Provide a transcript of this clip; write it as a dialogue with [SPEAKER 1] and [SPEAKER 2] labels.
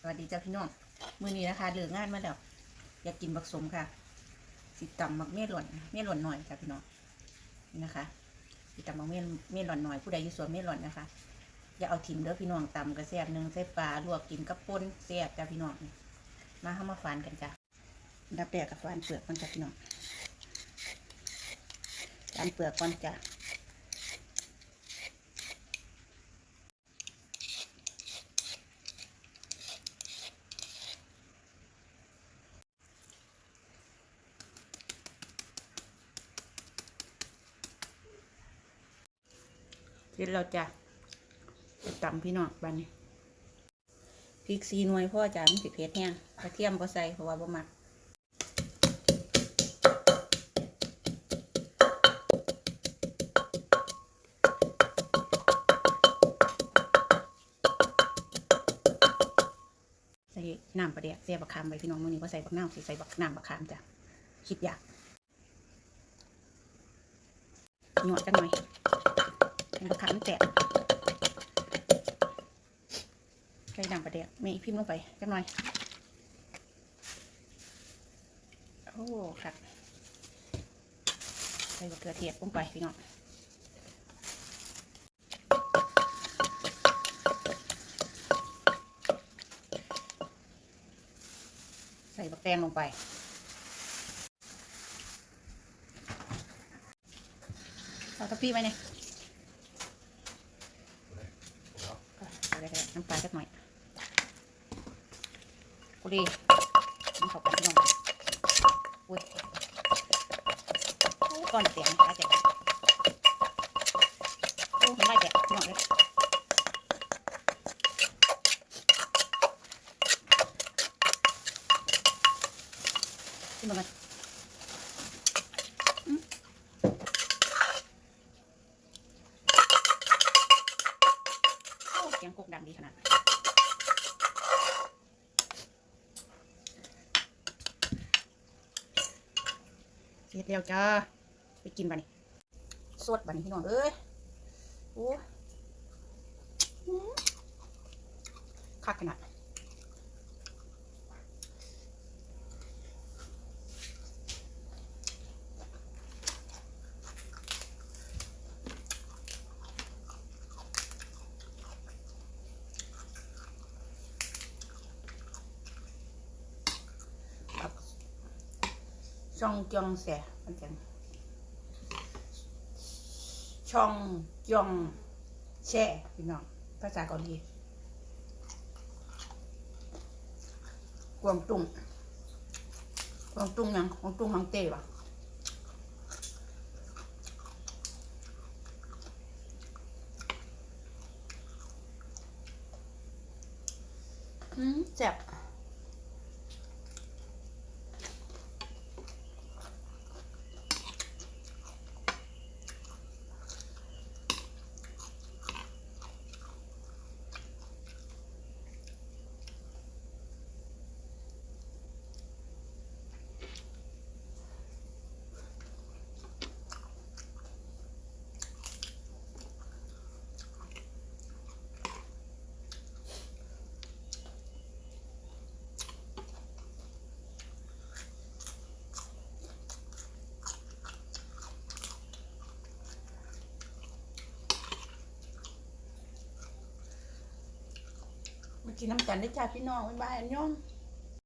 [SPEAKER 1] สวัสดีจ้าพี่น้องมื้อนี้นะคะเหลิกงานมาแล้วอยากกินบักสมค่ะ สิตำมักเม่หล่นเม่หล่นหน่อยจ้ะพี่น้องนี่นะคะ สิตำมักเม่เม่หล่นหน่อยผู้ใดอยู่สวนเม่หล่นนะคะอย่าเอาถิ่มเด้อพี่น้องตำกระแซบหนึ่งใส่ปลาลวกกินกับป่นแซบจ้ะพี่น้องมาเข้ามาฟานกันจ้ะดับแปลกกับฟานเปลือกมันจ้ะพี่น้องฟานเปลือกก่อนจ้ะ เสร็จแล้วจ้ะตำพี่น้องบันนี้พริกซีหนวยพ่อจ้ะมันสิเผ็ดแห้งกระเทียมก็ใส่เพราะว่าบ่มักใส่น้ำปลาเดียกเสียบักคามไปพี่น้องมื้อนี้ว่าใส่บักน้ำสิใส่บักน้ำบักคามจ้ะคิดอยากหนวดกันหน่อย มันขันแตกใส่น้ำปลาเดียกมีพิมพ์ลงไปจังหน่อย โอ้ครับใส่มะเขือเทศลงไปพี่น้องใส่บักแตงลงไปเอาทัพพี่ไว้เนี่ย เอาได้ๆ น้ำปลาสักหน่อยกูดีน้ำเข้ากันพี่น้องอุ้ยก้อนเสียงปลาแจกโอ้ไล่แจกพี่องเลยขึ้นมากันอืมโอ้ เสียงกกดังดีขนาดเสร็จแล้วจ้าไปกินบันนี้สดบันนี้พี่น้องเอ้ยโอ้อื้อคักขนาด ช่องจองแสมันจังช่องจองแช่พี่น้องภาษาเกาหลีกวางตุ้งกวางตุ้งยังกวางตุ้งฮังเต้ปะอืมแซ่บ กินน้ำกันได้จ้าพี่น้องบ๊ายบายอันยอง